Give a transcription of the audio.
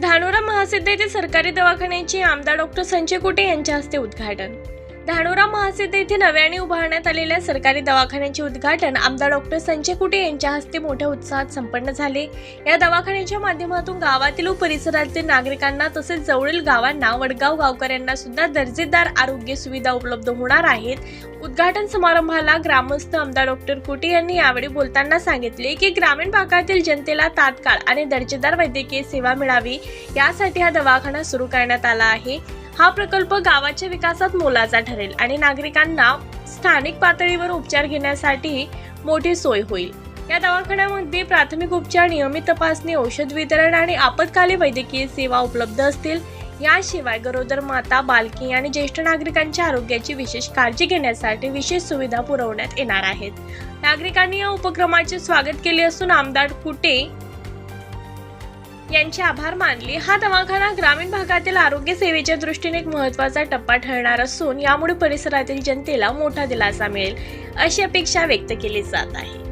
धानोरा महासिद्ध येथे सरकारी दवाखान्याचे आमदार डॉक्टर संजय कुटे यांच्या हस्ते उद्घाटन. धानोरा महासिद्ध येथे नव्याने उभारण्यात आलेल्या सरकारी दवाखान्याचे उद्घाटन आमदार डॉक्टर संजय कुटे यांच्या हस्ते मोठ्या उत्साहात संपन्न झाले. या दवाखान्याच्या माध्यमातून गावातील व परिसरातील नागरिकांना तसेच जवळील गावांना वडगाव गावकऱ्यांना सुद्धा दर्जेदार आरोग्य सुविधा उपलब्ध होणार आहेत. उद्घाटन समारंभाला ग्रामस्थ आमदार डॉक्टर कुटे यांनी यावेळी बोलताना सांगितले की ग्रामीण भागातील जनतेला तात्काळ आणि दर्जेदार वैद्यकीय सेवा मिळावी. यासाठी हा दवाखाना सुरू करण्यात आला आहे. हा प्रकल्प गावाच्या विकासात मोलाचा ठरेल आणि नागरिकांना स्थानिक पातळीवर उपचार घेण्यासाठी मोठी सोय होईल. या दवाखान्यामध्ये प्राथमिक उपचार नियमित तपासणी औषध वितरण आणि आपत्कालीन वैद्यकीय सेवा उपलब्ध असतील. याशिवाय गरोदर माता बालकी आणि ज्येष्ठ नागरिकांच्या आरोग्याची विशेष काळजी घेण्यासाठी विशेष सुविधा पुरवण्यात येणार आहेत. नागरिकांनी या उपक्रमाचे स्वागत केले असून आमदार कुटे यांचे आभार मानले. हा दवाखाना ग्रामीण भागातील आरोग्य सेवेच्या दृष्टीने एक महत्त्वाचा टप्पा ठरणार असून यामुळे परिसरातील जनतेला मोठा दिलासा मिळेल अशी अपेक्षा व्यक्त केली जात आहे.